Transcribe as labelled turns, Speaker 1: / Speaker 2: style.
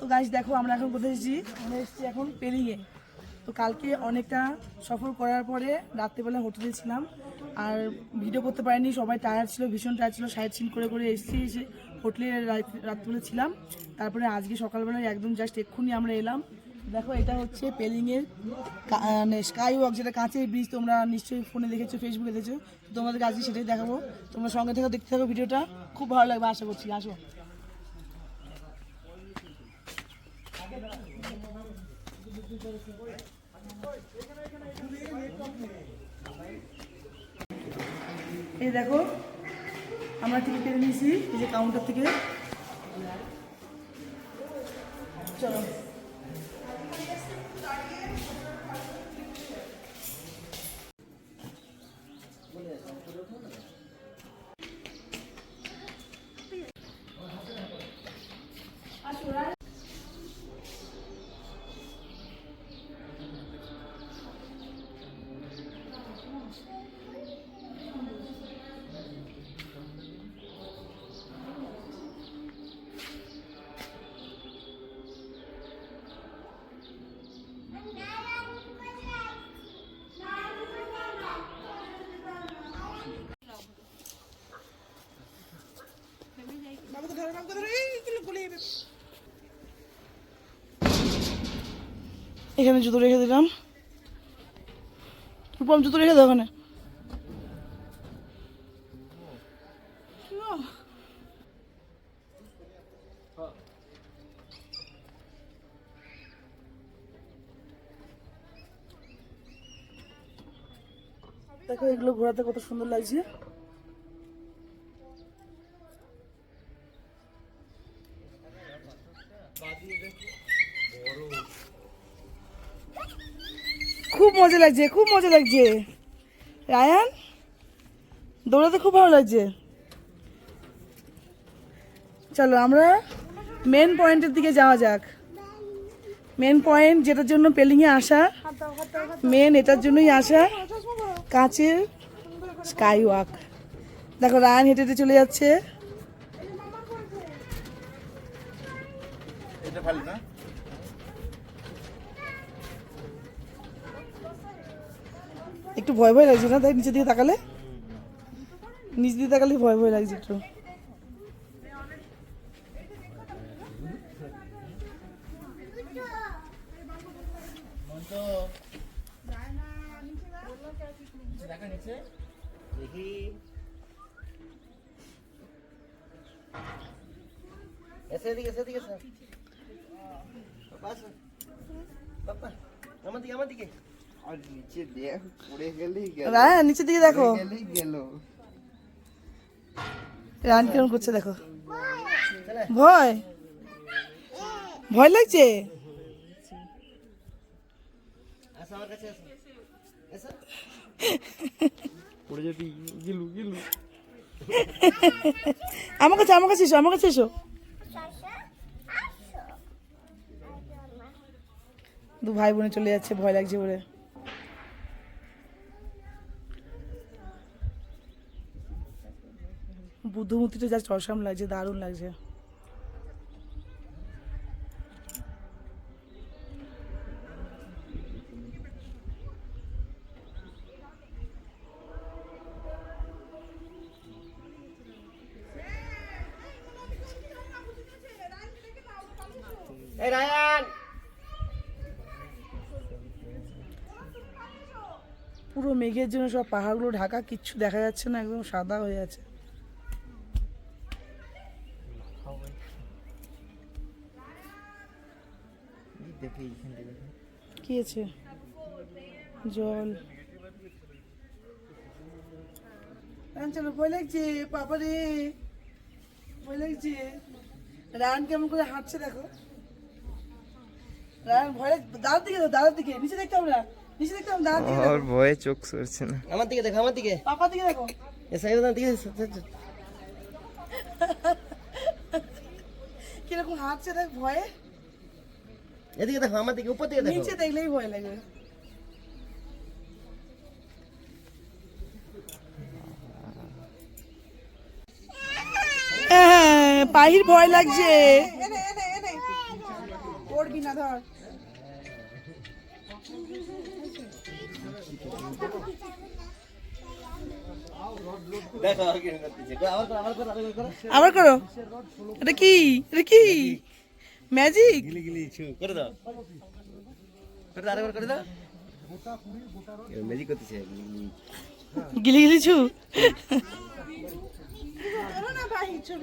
Speaker 1: তো গাইজ দেখো, আমরা এখন কোথায় এসেছি? আমরা এসেছি এখন পেরিয়ে। তো কালকে অনেকটা সফর করার পরে রাত্রেবেলা হোটেলে ছিলাম। আর ভিডিও করতে পারিনি, সবাই টায়ার ছিল, ভীষণ টায়ার ছিল। সাইড সিন করে করে এসেছি, এসে হোটেলে রাত- রাত্রিবেলা ছিলাম। তারপরে আজকে সকালবেলায় একদম জাস্ট এক্ষুনি আমরা এলাম। দেখো, এটা হচ্ছে পেলিংয়ের মানে স্কাই ওয়াক যেটা কাঁচের ব্রিজ তোমরা নিশ্চয়ই ফোনে দেখেছ ফেসবুকে দেখেছ। তো তোমাদেরকে আজকে সেটাই দেখাবো। তোমরা সঙ্গে থেকে দেখতে থাকো ভিডিওটা খুব ভালো লাগবে, আশা করছি। আসো। এই দেখো আমরা টিকিট কেটে নিয়েছি এই যে কাউন্টার থেকে। চলো। এখানে জুতো রেখে দিলাম। রূপম জুতো রেখে দাও দেখো এগুলো ঘোরাতে কত সুন্দর লাগছে। খুব মজা লাগছে, খুব মজা লাগছে। রায়ান, দৌড়াতে খুব ভালো লাগছে। চলো আমরা মেন পয়েন্টের দিকে যাওয়া যাক। মেন পয়েন্ট যেটার জন্য পেলিংয়ে আসা মেন এটার জন্যই আসা, কাঁচের স্কাই ওয়াক দেখো, রায়ান হেঁটে হেঁটে চলে যাচ্ছে।
Speaker 2: এটা না?
Speaker 1: একটু ভয় ভয় লাগছে না? তাই নিচের দিকে তাকালে? নিচ দিকে তাকালে ভয় ভয় লাগছে একটু।
Speaker 2: আমার দিকে আমার দিকে।
Speaker 3: আর নিচে দেখ পড়ে গেলেই গেল।
Speaker 1: রায়ান নিচের দিকে দেখো।
Speaker 3: পড়ে গেলেই গেল।
Speaker 1: রায়ান কেমন করছে দেখো। ভয়? ভয় লাগছে?
Speaker 2: আমার কাছে
Speaker 3: পড়ে যাবি গিলু গিলু।
Speaker 1: আমার কাছে আমার কাছে এসো আমার কাছে এসো। দু ভাই বোনে চলে যাচ্ছে ভয় লাগছে বলে। বুদ্ধমূর্তিটা জাস্ট অসাম লাগছে দারুণ লাগছে। পুরো মেঘের জন্য সব পাহাড়গুলো ঢাকা কিচ্ছু দেখা যাচ্ছে না একদম সাদা হয়ে আছে।
Speaker 3: দেখে এইখান থেকে
Speaker 1: কি আছে? জল। চলো ভয় লাগছে? বাবা রে। ভয় লাগছে? রান কেমন করে হাঁটছে দেখো। রান ভয় লাগ- দিকে দেখো, দিকে। নিচে দেখতে হবে না। নিচে দেখতে হবে না, দাদার দিকে দেখো।
Speaker 3: ওর ভয়ে চোখ সরছে না।
Speaker 2: আমার দিকে দেখো আমার দিকে।
Speaker 1: পাপার দিকে দেখো।
Speaker 2: এসে আমার দিকে।
Speaker 1: কীরকম হাঁটছে দেখ ভয়ে।
Speaker 2: এদিকে দেখো আমার দিকে উপর দিকে দেখো।
Speaker 1: নিচে দেখলেই ভয় লাগে। হ্যাঁ, পাহির ভয় লাগছে। না ধর।
Speaker 2: আবার করো।
Speaker 1: এটা কি? এটা কি? ম্যাজিক
Speaker 2: গিলি গিলি ছু করে দাও। করে দাও আরেকবার করে দাও। ম্যাজিক করতেছে। গিলি গিলি
Speaker 1: ছু। না ভাই ছু